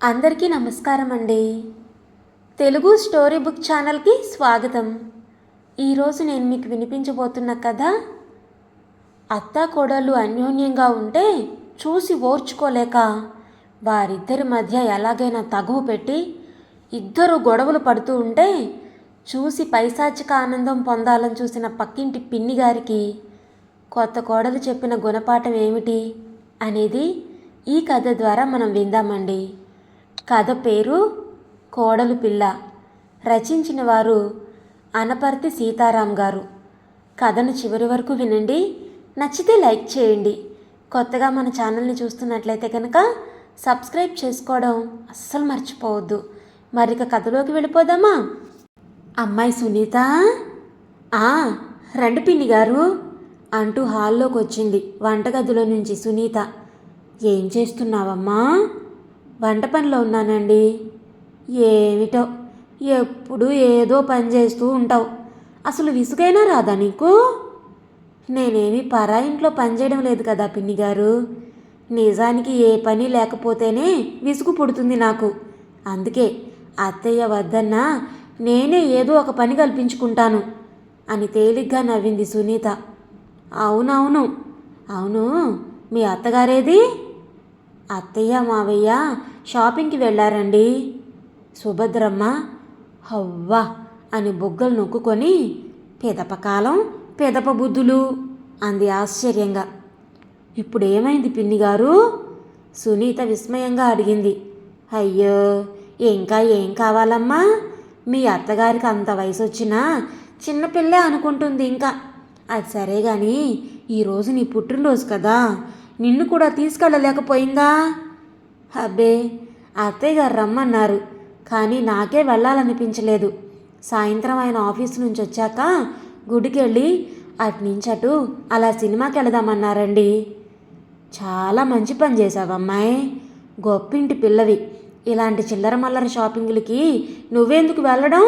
అందరికీ నమస్కారం అండి తెలుగు స్టోరీ బుక్ ఛానల్కి స్వాగతం. ఈరోజు నేను మీకు వినిపించబోతున్న కథ అత్త కోడలు అన్యోన్యంగా ఉంటే చూసి ఓర్చుకోలేక వారిద్దరి మధ్య ఎలాగైనా తగువ పెట్టి ఇద్దరు గొడవలు పడుతూ ఉంటే చూసి పైశాచిక ఆనందం పొందాలని చూసిన పక్కింటి పిన్ని గారికి కొత్త కోడలు చెప్పిన గుణపాఠం ఏమిటి అనేది ఈ కథ ద్వారా మనం విందామండి. కథ పేరు కోడలు పిల్ల. రచించిన వారు అనపర్తి సీతారాం గారు. కథను చివరి వరకు వినండి. నచ్చితే లైక్ చేయండి. కొత్తగా మన ఛానల్ని చూస్తున్నట్లయితే కనుక సబ్స్క్రైబ్ చేసుకోవడం అస్సలు మర్చిపోవద్దు. మరిక కథలోకి వెళ్ళిపోదామా? అమ్మాయి సునీత? ఆ రండి పిన్ని గారు. అంటూ హాల్లోకి వచ్చింది వంటగదిలో నుంచి సునీత. ఏం చేస్తున్నావమ్మా? వంట పనిలో ఉన్నానండి. ఏమిటో? ఎప్పుడు ఏదో పని చేస్తూ ఉంటావు. అసలు విసుగైనా రాదా నీకు? నేనేమి పరా ఇంట్లో పని చేయడం లేదు కదా పిన్ని గారు. నిజానికి ఏ పని లేకపోతేనే విసుగు పుడుతుంది నాకు. అందుకే అత్తయ్య వద్దన్నా నేనే ఏదో ఒక పని కల్పించుకుంటాను అని తేలిగ్గా నవ్వింది సునీత. అవునవును. అవును మీ అత్తగారేది? అత్తయ్య మావయ్య షాపింగ్కి వెళ్ళారండి. సుభద్రమ్మ హవ్వా అని బొగ్గలు నొక్కుకొని పెదప కాలం పెదప బుద్ధులు అంది ఆశ్చర్యంగా. ఇప్పుడేమైంది పిన్నిగారు పిన్ని గారు? సునీత విస్మయంగా అడిగింది. అయ్యో ఇంకా ఏం కావాలమ్మా? మీ అత్తగారికి అంత వయసు వచ్చినా చిన్నపిల్లే అనుకుంటుంది ఇంకా. అది సరే కానీ ఈరోజు నీ పుట్టినరోజు కదా. నిన్ను కూడా తీసుకెళ్ళలేకపోయిందా? అబ్బే అత్తయ్య గారు రమ్మన్నారు కానీ నాకే వెళ్ళాలనిపించలేదు. సాయంత్రం ఆయన ఆఫీస్ నుంచి వచ్చాక గుడికి వెళ్ళి అటు నుంచి అటు అలా సినిమాకి వెళదామన్నారండి. చాలా మంచి పని చేసావమ్మాయి గొప్పింటి పిల్లవి. ఇలాంటి చిల్లర మల్లర షాపింగ్లకి నువ్వెందుకు వెళ్ళడం?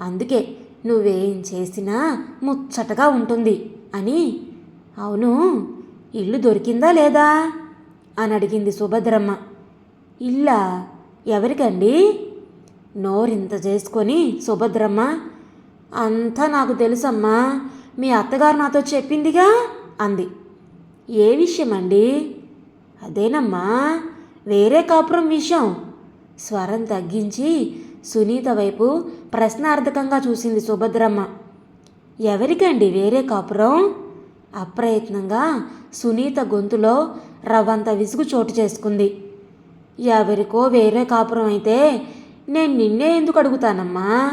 అందుకే నువ్వేం చేసినా ముచ్చటగా ఉంటుంది అని. అవును ఇల్లు దొరికిందా లేదా? అని అడిగింది సుభద్రమ్మ. ఇల్లా? ఎవరికండి? నోరింత చేసుకొని సుభద్రమ్మ అంతా నాకు తెలుసమ్మా మీ అత్తగారు నాతో చెప్పిందిగా? అంది. ఏ విషయం అండి అదేనమ్మా వేరే కాపురం విషయం. స్వరం తగ్గించి సునీత వైపు ప్రశ్నార్థకంగా చూసింది సుభద్రమ్మ. ఎవరికండి వేరే కాపురం? అప్రయత్నంగా సునీత గొంతులో రవ్వంత విసుగు చోటు చేసుకుంది. ఎవరికో వేరే కాపురం అయితే నేను నిన్నే ఎందుకు అడుగుతానమ్మా?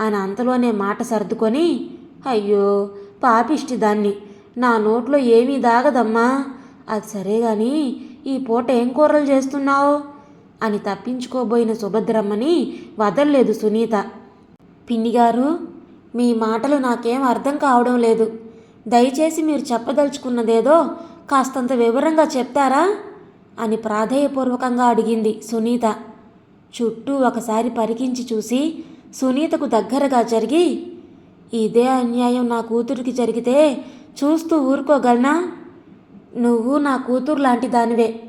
అని అంతలోనే మాట సర్దుకొని అయ్యో పాపిష్టి దాన్ని. నా నోట్లో ఏమీ దాగదమ్మా. అది సరే గాని ఈ పూట ఏం కూరలు చేస్తున్నావు? అని తప్పించుకోబోయిన సుభద్రమ్మని వదల్లేదు సునీత. పిన్నిగారు మీ మాటలు నాకేం అర్థం కావడం లేదు. దయచేసి మీరు చెప్పదలుచుకున్నదేదో కాస్తంత వివరంగా చెప్తారా? అని ప్రాధేయపూర్వకంగా అడిగింది సునీత. చుట్టూ ఒకసారి పరికించి చూసి సునీతకు దగ్గరగా జరిగి ఇదే అన్యాయం నా కూతురికి జరిగితే చూస్తూ ఊరుకోగలనా? నువ్వు నా కూతురు లాంటి దానివే.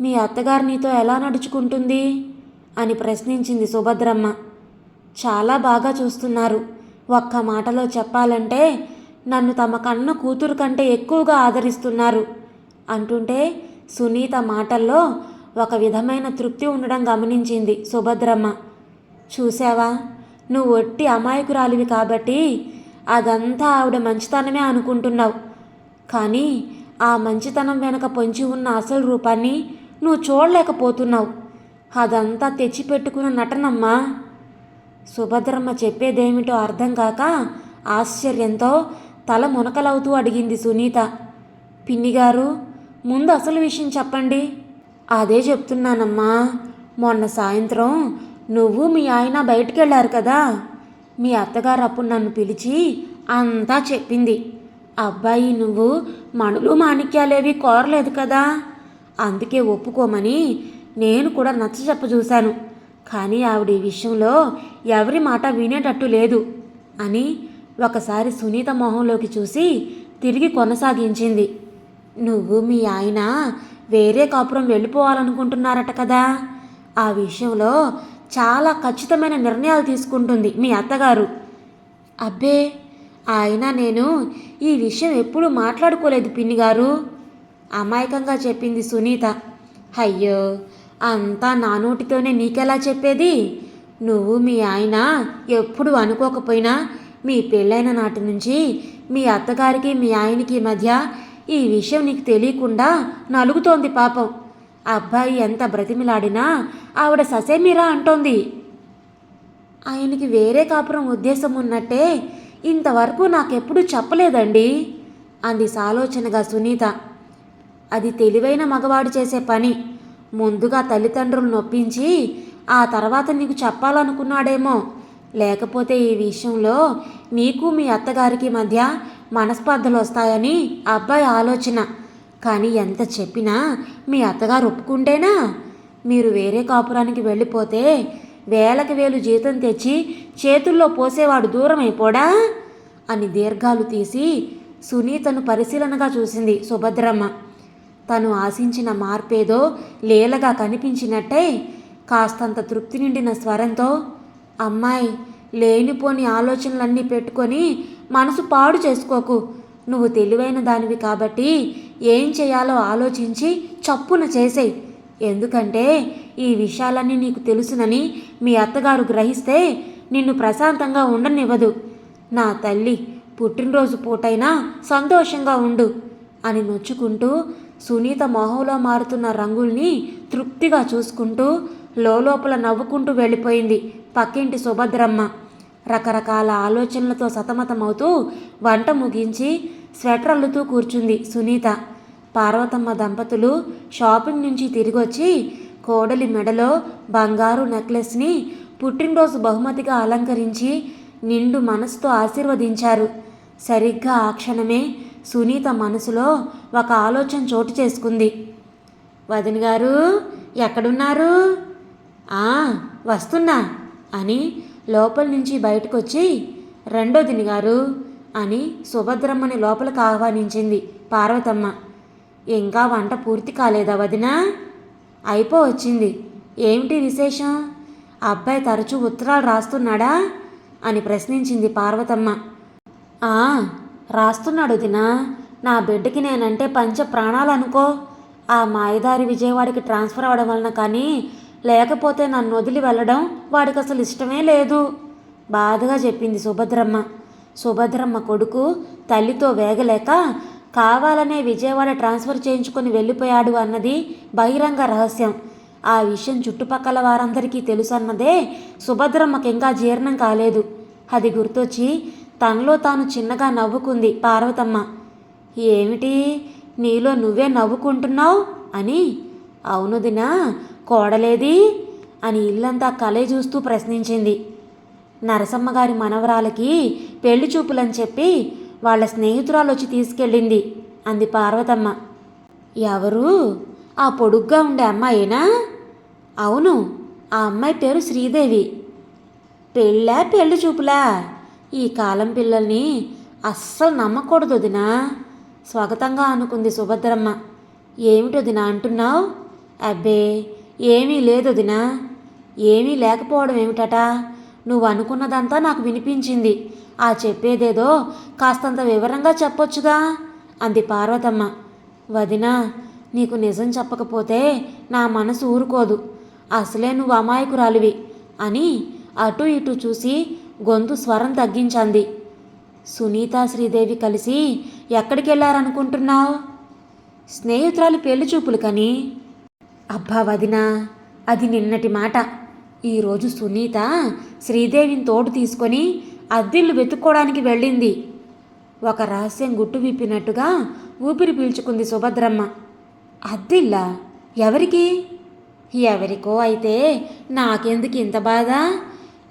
మీ అత్తగారు నీతో ఎలా నడుచుకుంటుంది? అని ప్రశ్నించింది సుభద్రమ్మ. చాలా బాగా చూస్తున్నారు. ఒక్క మాటలో చెప్పాలంటే నన్ను తమ కన్న కూతురు కంటే ఎక్కువగా ఆదరిస్తున్నారు. అంటుంటే సునీత మాటల్లో ఒక విధమైన తృప్తి ఉండడం గమనించింది సుభద్రమ్మ. చూసావా నువ్వు ఒట్టి అమాయకురాలివి కాబట్టి అదంతా ఆవిడ మంచితనమే అనుకుంటున్నావు. కానీ ఆ మంచితనం వెనక పొంచి ఉన్న అసలు రూపాన్ని నువ్వు చూడలేకపోతున్నావు. అదంతా తెచ్చిపెట్టుకున్న నటనమ్మా. సుభద్రమ్మ చెప్పేదేమిటో అర్థం కాక ఆశ్చర్యంతో తల మునకలవుతూ అడిగింది సునీత. పిన్నిగారు ముందు అసలు విషయం చెప్పండి. అదే చెప్తున్నానమ్మా మొన్న సాయంత్రం నువ్వు మీ ఆయన బయటికి వెళ్ళారు కదా. మీ అత్తగారు అప్పుడు నన్ను పిలిచి అంతా చెప్పింది. అబ్బాయి నువ్వు మణులు మాణిక్యాలేవి కోరలేదు కదా. అందుకే ఒప్పుకోమని నేను కూడా నచ్చ చెప్పజూశాను. కానీ ఆవిడ ఈ విషయంలో ఎవరి మాట వినేటట్టు లేదు అని ఒకసారి సునీత మొహంలోకి చూసి తిరిగి కొనసాగించింది. నువ్వు మీ ఆయన వేరే కాపురం వెళ్ళిపోవాలనుకుంటున్నారట కదా. ఆ విషయంలో చాలా ఖచ్చితమైన నిర్ణయాలు తీసుకుంటుంది మీ అత్తగారు. అబ్బే ఆయన నేను ఈ విషయం ఎప్పుడూ మాట్లాడుకోలేదు పిన్ని గారు అమాయకంగా చెప్పింది సునీత. అయ్యో అంతా నా నోటితోనే నీకెలా చెప్పేది? నువ్వు మీ ఆయన ఎప్పుడు అనుకోకపోయినా మీ పెళ్ళైన నాటి నుంచి మీ అత్తగారికి మీ ఆయనకి మధ్య ఈ విషయం నీకు తెలియకుండా నలుగుతోంది పాపం. అబ్బాయి ఎంత బ్రతిమిలాడినా ఆవిడ ససేమిరా అంటోంది. ఆయనకి వేరే కాపురం ఉద్దేశం ఉన్నట్టే ఇంతవరకు నాకెప్పుడు చెప్పలేదండి అంది సాలోచనగా సునీత. అది తెలివైన మగవాడు చేసే పని. ముందుగా తల్లిదండ్రులు నొప్పించి ఆ తర్వాత నీకు చెప్పాలనుకున్నాడేమో. లేకపోతే ఈ విషయంలో నీకు మీ అత్తగారికి మధ్య మనస్పర్ధలు వస్తాయని అబ్బాయి ఆలోచన. కానీ ఎంత చెప్పినా మీ అత్తగారు ఒప్పుకుంటేనా? మీరు వేరే కాపురానికి వెళ్ళిపోతే వేలకు వేలు జీతం తెచ్చి చేతుల్లో పోసేవాడు దూరం అయిపోడా అని దీర్ఘాలు తీసి సునీతను పరిశీలనగా చూసింది సుభద్రమ్మ. తను ఆశించిన మార్పేదో లీలగా కనిపించినట్టే కాస్తంత తృప్తి నిండిన స్వరంతో అమ్మాయి లేనిపోని ఆలోచనలన్నీ పెట్టుకొని మనసు పాడు చేసుకోకు. నువ్వు తెలివైన దానివి కాబట్టి ఏం చేయాలో ఆలోచించి చప్పున చేసేయి. ఎందుకంటే ఈ విషయాలన్నీ నీకు తెలుసునని మీ అత్తగారు గ్రహిస్తే నిన్ను ప్రశాంతంగా ఉండనివ్వదు. నా తల్లి పుట్టినరోజు పూటైనా సంతోషంగా ఉండు అని నొచ్చుకుంటూ సునీత మొహంలో మారుతున్న రంగుల్ని తృప్తిగా చూసుకుంటూ లోపల నవ్వుకుంటూ వెళ్ళిపోయింది. పక్కింటి సుభద్రమ్మ రకరకాల ఆలోచనలతో సతమతమవుతూ వంట ముగించి స్వెటర్ అల్లుతూ కూర్చుంది సునీత. పార్వతమ్మ దంపతులు షాపింగ్ నుంచి తిరిగొచ్చి కోడలి మెడలో బంగారు నెక్లెస్ని పుట్టినరోజు బహుమతిగా అలంకరించి నిండు మనసుతో ఆశీర్వదించారు. సరిగ్గా ఆ క్షణమే సునీత మనసులో ఒక ఆలోచన చోటు చేసుకుంది. వదిన గారు ఎక్కడున్నారు వస్తున్నా. అని లోపల నుంచి బయటకు వచ్చి రెండో దిని గారు అని సుభద్రమ్మని లోపలికి ఆహ్వానించింది పార్వతమ్మ. ఇంకా వంట పూర్తి కాలేదా వదినా? అయిపో వచ్చింది. ఏమిటి విశేషం? అబ్బాయి తరచూ ఉత్తరాలు రాస్తున్నాడా? అని ప్రశ్నించింది పార్వతమ్మ. ఆ రాస్తున్నాడు దినా నా బిడ్డకి నేనంటే పంచ ప్రాణాలు అనుకో ఆ మాయదారి విజయవాడకి ట్రాన్స్ఫర్ అవ్వడం వలన కానీ లేకపోతే నన్ను వదిలి వెళ్ళడం వాడికి అసలు ఇష్టమే లేదు. బాధగా చెప్పింది సుభద్రమ్మ. సుభద్రమ్మ కొడుకు తల్లితో వేగలేక కావాలనే విజయవాడ ట్రాన్స్ఫర్ చేయించుకొని వెళ్ళిపోయాడు అన్నది బహిరంగ రహస్యం. ఆ విషయం చుట్టుపక్కల వారందరికీ తెలుసన్నదే సుభద్రమ్మకి ఇంకా జీర్ణం కాలేదు. అది గుర్తొచ్చి తనలో తాను చిన్నగా నవ్వుకుంది పార్వతమ్మ. ఏమిటి? నీలో నువ్వే నవ్వుకుంటున్నావు అని? అవునుదినా కోడలేది? అని ఇల్లంతా కలే చూస్తూ ప్రశ్నించింది. నరసమ్మ గారి మనవరాలకి పెళ్ళి చూపులని చెప్పి వాళ్ళ స్నేహితురాలు వచ్చి తీసుకెళ్ళింది అంది పార్వతమ్మ. ఎవరు? ఆ పొడుగ్గా ఉండే అమ్మాయేనా? అవును ఆ అమ్మాయి పేరు శ్రీదేవి. పెళ్ళా పెళ్ళి చూపులా? ఈ కాలం పిల్లల్ని అస్సలు నమ్మకూడదు వదినా. స్వాగతంగా అనుకుంది సుభద్రమ్మ. ఏమిటి వదినా అంటున్నావు? అబ్బే ఏమీ లేదు వదినా. ఏమీ లేకపోవడం ఏమిటట? నువ్వు అనుకున్నదంతా నాకు వినిపించింది. ఆ చెప్పేదేదో కాస్తంత వివరంగా చెప్పొచ్చుగా అంది పార్వతమ్మ. వదినా నీకు నిజం చెప్పకపోతే నా మనసు ఊరుకోదు. అసలే నువ్వు అమాయకురాలివి అని అటు ఇటు చూసి గొంతు స్వరం తగ్గించంది. సునీత శ్రీదేవి కలిసి ఎక్కడికి వెళ్ళారనుకుంటున్నావు స్నేహితురాలు పెళ్ళి చూపులు కానీ? అబ్బా వదినా అది నిన్నటి మాట. ఈరోజు సునీత శ్రీదేవిని తోడు తీసుకొని అద్దిల్లు వెతుక్కోవడానికి వెళ్ళింది. ఒక రహస్యం గుట్టు విప్పినట్టుగా ఊపిరి పీల్చుకుంది సుభద్రమ్మ. అద్దిల్లా? ఎవరికి? ఎవరికో అయితే నాకెందుకు ఇంత బాధ?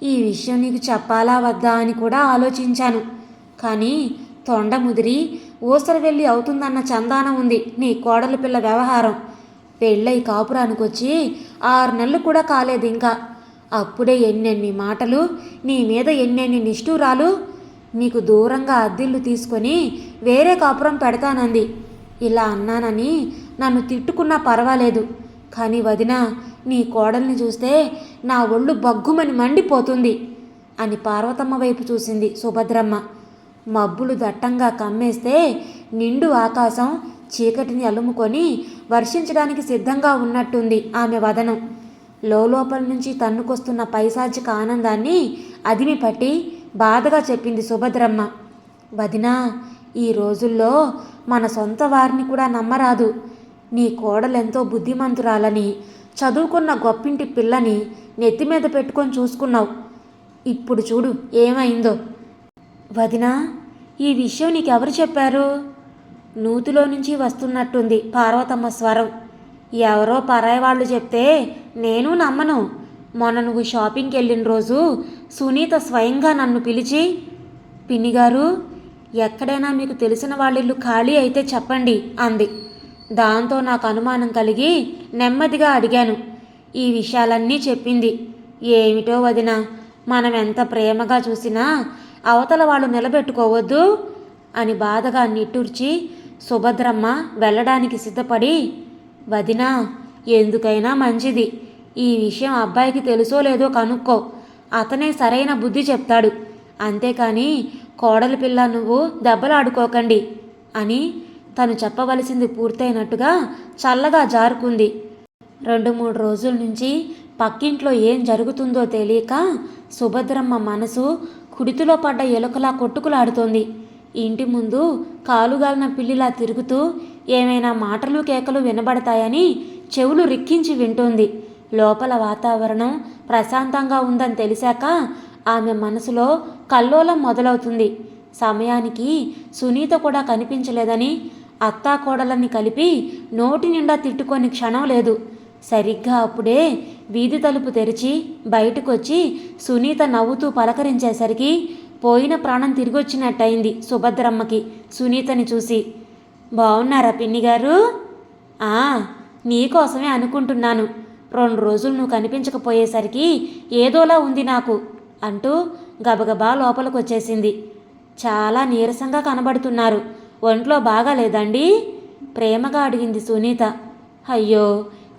ఈ విషయం నీకు చెప్పాలా వద్దా అని కూడా ఆలోచించాను. కానీ తొండ ముదిరి ఊసర వెళ్ళి అవుతుందన్న చందానం ఉంది. నీ కోడలి పిల్ల వ్యవహారం. పెళ్ళై కాపురానికి వచ్చి ఆరు నెలలు కూడా కాలేదు ఇంకా. అప్పుడే ఎన్నెన్ని మాటలు నీ మీద ఎన్నెన్ని నిష్ఠూరాలు. నీకు దూరంగా అద్దిల్లు తీసుకొని వేరే కాపురం పెడతానంది. ఇలా అన్నానని నన్ను తిట్టుకున్నా పర్వాలేదు. కానీ వదిన నీ కోడల్ని చూస్తే నా ఒళ్ళు బగ్గుమని మండిపోతుంది అని పార్వతమ్మ వైపు చూసింది సుభద్రమ్మ. మబ్బులు దట్టంగా కమ్మేస్తే నిండు ఆకాశం చీకటిని అలుముకొని వర్షించడానికి సిద్ధంగా ఉన్నట్టుంది ఆమె వదనం. లోపల నుంచి తన్నుకొస్తున్న పైశాచిక ఆనందాన్ని అదిమి పట్టి బాధగా చెప్పింది సుభద్రమ్మ. వదినా ఈ రోజుల్లో మన సొంత వారిని కూడా నమ్మరాదు. నీ కోడలెంతో బుద్ధిమంతురాలని చదువుకున్న గొప్పింటి పిల్లని నెత్తి మీద పెట్టుకొని చూసుకున్నావు. ఇప్పుడు చూడు ఏమైందో. వదినా ఈ విషయం నీకెవరు చెప్పారు? నూతిలో నుంచి వస్తున్నట్టుంది పార్వతమ్మ స్వరం. ఎవరో పరాయి వాళ్ళు చెప్తే నేను నమ్మను. మొన్న నువ్వు షాపింగ్కి వెళ్ళిన రోజు సునీత స్వయంగా నన్ను పిలిచి పిన్నిగారు ఎక్కడైనా మీకు తెలిసిన వాళ్ళిల్లు ఖాళీ అయితే చెప్పండి అంది. దాంతో నాకు అనుమానం కలిగి నెమ్మదిగా అడిగాను. ఈ విషయాలన్నీ చెప్పింది. ఏమిటో వదిన మనం ఎంత ప్రేమగా చూసినా అవతల వాళ్ళు నిలబెట్టుకోవద్దు అని బాధగా నిట్టూర్చి సుభద్రమ్మ వెళ్ళడానికి సిద్ధపడి వదినా ఎందుకైనా మంచిది. ఈ విషయం అబ్బాయికి తెలుసో లేదో కనుక్కో. అతనే సరైన బుద్ధి చెప్తాడు. అంతేకాని కోడలి పిల్ల నువ్వు దెబ్బలాడుకోకండి అని తను చెప్పవలసింది పూర్తయినట్టుగా చల్లగా జారుకుంది. రెండు మూడు రోజుల నుంచి పక్కింట్లో ఏం జరుగుతుందో తెలియక సుభద్రమ్మ మనసు కుడితిలో పడ్డ ఎలుకలా కొట్టుకులాడుతోంది. ఇంటి ముందు కాలుగాలిన పిల్లిలా తిరుగుతూ ఏమైనా మాటలు కేకలు వినబడతాయని చెవులు రిక్కించి వింటోంది. లోపల వాతావరణం ప్రశాంతంగా ఉందని తెలిసాక ఆమె మనసులో కల్లోలం మొదలవుతుంది. సమయానికి సునీత కూడా కనిపించలేదని అత్తాకోడలని కలిపి నోటి నిండా తిట్టుకొని క్షణం లేదు. సరిగ్గా అప్పుడే వీధి తలుపు తెరిచి బయటకొచ్చి సునీత నవ్వుతూ పలకరించేసరికి పోయిన ప్రాణం తిరిగొచ్చినట్టయింది సుభద్రమ్మకి. సునీతని చూసి బాగున్నారా పిన్ని గారు ఆ నీకోసమే అనుకుంటున్నాను. రెండు రోజులు నువ్వు కనిపించకపోయేసరికి ఏదోలా ఉంది నాకు అంటూ గబగబా లోపలికి వచ్చేసింది చాలా నీరసంగా కనబడుతున్నారు. ఒంట్లో బాగాలేదండి? ప్రేమగా అడిగింది సునీత. అయ్యో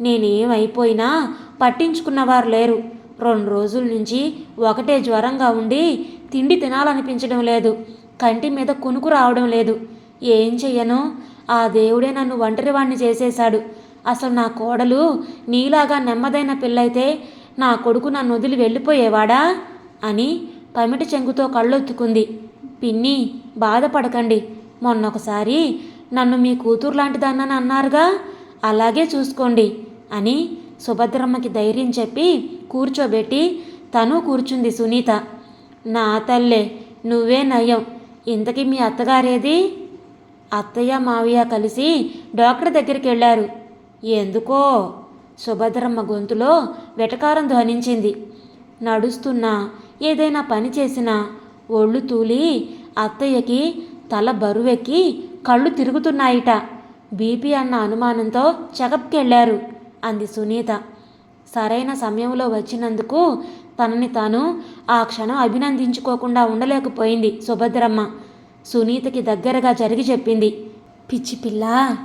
నేనేమైపోయినా పట్టించుకున్నవారు లేరు. రెండు రోజుల నుంచి ఒకటే జ్వరంగా ఉండి తిండి తినాలనిపించడం లేదు. కంటి మీద కునుకు రావడం లేదు. ఏం చెయ్యను? ఆ దేవుడే నన్ను ఒంటరివాణ్ణి చేసేశాడు. అసలు నా కోడలు నీలాగా నెమ్మదైన పిల్లయితే నా కొడుకు నన్ను వదిలి వెళ్ళిపోయేవాడా? అని పమిటి చెంగుతో కళ్ళొత్తుకుంది. పిన్ని బాధపడకండి. మొన్నొకసారి నన్ను మీ కూతురు లాంటిదన్నని అన్నారుగా? అలాగే చూసుకోండి అని సుభద్రమ్మకి ధైర్యం చెప్పి కూర్చోబెట్టి తను కూర్చుంది సునీత. నా తల్లే నువ్వే నయం. ఇంతకీ మీ అత్తగారేది? అత్తయ్య మావయ్య కలిసి డాక్టర్ దగ్గరికి వెళ్ళారు ఎందుకో? సుభద్రమ్మ గొంతులో వెటకారం ధ్వనించింది. నడుస్తున్నా ఏదైనా పని చేసినా ఒళ్ళు తూలి అత్తయ్యకి తల బరువెక్కి కళ్ళు తిరుగుతున్నాయిట. బీపీ అన్న అనుమానంతో చెకప్కెళ్ళారు అంది సునీత. సరైన సమయంలో వచ్చినందుకు తనని తాను ఆ క్షణం అభినందించుకోకుండా ఉండలేకపోయింది సుభద్రమ్మ. సునీతకి దగ్గరగా జరిగి చెప్పింది పిచ్చి పిల్ల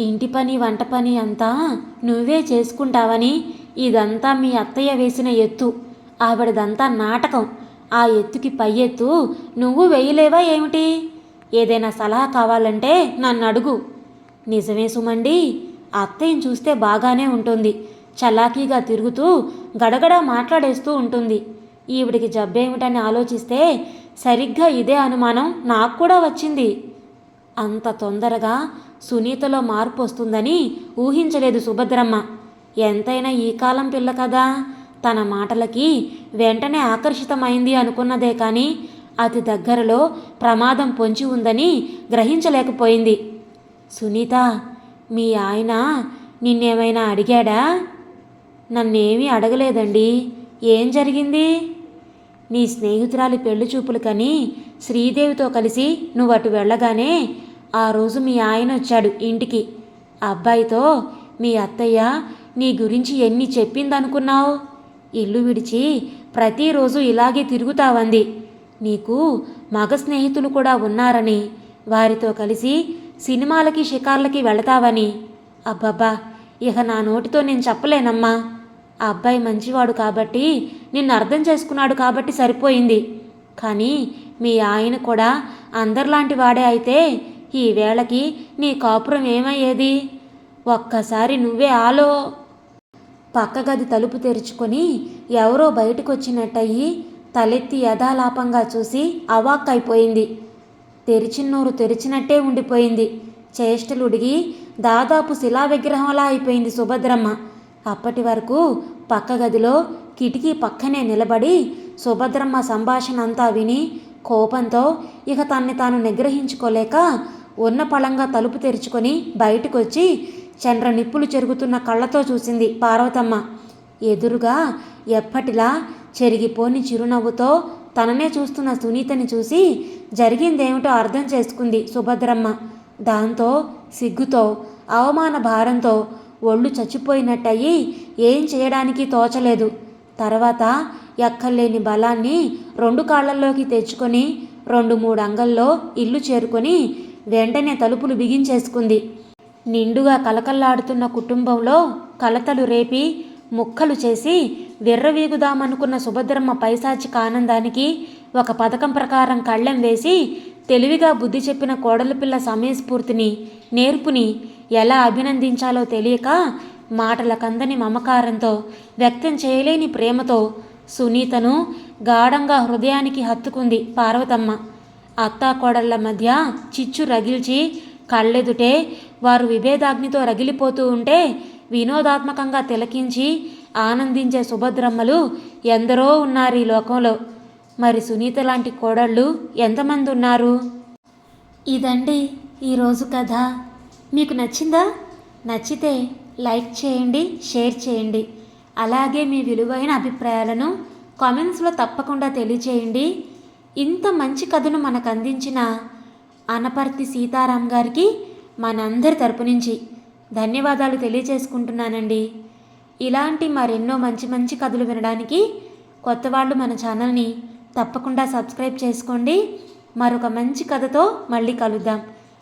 ఇంటి పని వంట పని అంతా నువ్వే చేసుకుంటావని ఇదంతా మీ అత్తయ్య వేసిన ఎత్తు. ఆవిడదంతా నాటకం. ఆ ఎత్తుకి పై ఎత్తు నువ్వు వేయలేవా ఏమిటి? ఏదైనా సలహా కావాలంటే నన్ను అడుగు. నిజమే సుమండి అత్తయ్యని చూస్తే బాగానే ఉంటుంది. చలాకీగా తిరుగుతూ గడగడ మాట్లాడేస్తూ ఉంటుంది. ఈవిడికి జబ్బేమిటని ఆలోచిస్తే సరిగ్గా ఇదే అనుమానం నాకు కూడా వచ్చింది. అంత తొందరగా సునీతలో మార్పు వస్తుందని ఊహించలేదు సుభద్రమ్మ. ఎంతైనా ఈ కాలం పిల్ల కదా. తన మాటలకి వెంటనే ఆకర్షితమైంది అనుకున్నదే కానీ అతి దగ్గరలో ప్రమాదం పొంచి ఉందని గ్రహించలేకపోయింది. సునీత మీ ఆయన నిన్నేమైనా అడిగాడా? నన్నేమీ అడగలేదండి. ఏం జరిగింది? నీ స్నేహితురాలి పెళ్ళి చూపులకని శ్రీదేవితో కలిసి నువ్వు అటు వెళ్ళగానే ఆ రోజు మీ ఆయన వచ్చాడు ఇంటికి. అబ్బాయితో మీ అత్తయ్య నీ గురించి ఎన్ని చెప్పిందనుకున్నావు? ఇల్లు విడిచి ప్రతిరోజు ఇలాగే తిరుగుతావంది. నీకు మగ స్నేహితులు కూడా ఉన్నారని వారితో కలిసి సినిమాలకి షికార్లకి వెళతావని. అబ్బబ్బా ఇక నా నోటితో నేను చెప్పలేనమ్మా. ఆ అబ్బాయి మంచివాడు కాబట్టి నిన్ను అర్థం చేసుకున్నాడు కాబట్టి సరిపోయింది. కానీ మీ ఆయన కూడా అందరిలాంటి వాడే అయితే ఈ వేళకి నీ కాపురం ఏమయ్యేది? ఒక్కసారి నువ్వే ఆలో. పక్క గది తలుపు తెరుచుకొని ఎవరో బయటకు వచ్చినట్టయి తలెత్తి యథాలాపంగా చూసి అవాక్కైపోయింది. తెరిచిన్నోరు తెరిచినట్టే ఉండిపోయింది. చేష్టలుడిగి దాదాపు శిలా విగ్రహంలా అయిపోయింది సుభద్రమ్మ. అప్పటి వరకు పక్క గదిలో కిటికీ పక్కనే నిలబడి సుభద్రమ్మ సంభాషణ అంతా విని కోపంతో ఇక తన్ని తాను నిగ్రహించుకోలేక ఉన్న పళంగా తలుపు తెరుచుకొని బయటకొచ్చి చంద్ర నిప్పులు చెరుగుతున్న కళ్ళతో చూసింది పార్వతమ్మ. ఎదురుగా ఎప్పటిలా చెరిగిపోని చిరునవ్వుతో తననే చూస్తున్న సునీతని చూసి జరిగిందేమిటో అర్థం చేసుకుంది సుభద్రమ్మ. దాంతో సిగ్గుతో అవమాన భారంతో ఒళ్ళు చచ్చిపోయినట్టయి ఏం చేయడానికి తోచలేదు. తర్వాత ఎక్కర్లేని బలాన్ని రెండు కాళ్ళల్లోకి తెచ్చుకొని రెండు మూడు అంగల్లో ఇల్లు చేరుకొని వెంటనే తలుపులు బిగించేసుకుంది. నిండుగా కలకల్లాడుతున్న కుటుంబంలో కలతలు రేపి ముక్కలు చేసి విర్రవీగుదామనుకున్న సుభద్రమ్మ పైశాచిక ఆనందానికి ఒక పథకం ప్రకారం కళ్ళెం వేసి తెలివిగా బుద్ధి చెప్పిన కోడలపిల్ల సమయస్ఫూర్తిని నేర్పుని ఎలా అభినందించాలో తెలియక మాటల కందని మమకారంతో వ్యక్తం చేయలేని ప్రేమతో సునీతను గాఢంగా హృదయానికి హత్తుకుంది పార్వతమ్మ. అత్తాకోడళ్ళ మధ్య చిచ్చు రగిల్చి కళ్ళెదుటే వారు విభేదాగ్నితో రగిలిపోతూ ఉంటే వినోదాత్మకంగా తిలకించి ఆనందించే సుభద్రమ్మలు ఎందరో ఉన్నారు ఈ లోకంలో. మరి సునీత లాంటి కోడళ్ళు ఎంతమంది ఉన్నారు? ఇదండి ఈరోజు కథ. మీకు నచ్చిందా? నచ్చితే లైక్ చేయండి షేర్ చేయండి. అలాగే మీ విలువైన అభిప్రాయాలను కామెంట్స్లో తప్పకుండా తెలియచేయండి. ఇంత మంచి కథను మనకు అందించిన అనపర్తి సీతారాం గారికి మనందరి తరపు నుంచి ధన్యవాదాలు తెలియచేసుకుంటున్నానండి. ఇలాంటి మరెన్నో మంచి మంచి కథలు వినడానికి కొత్త వాళ్ళు మన ఛానల్ని తప్పకుండా సబ్స్క్రైబ్ చేసుకోండి. మరొక మంచి కథతో మళ్ళీ కలుద్దాం.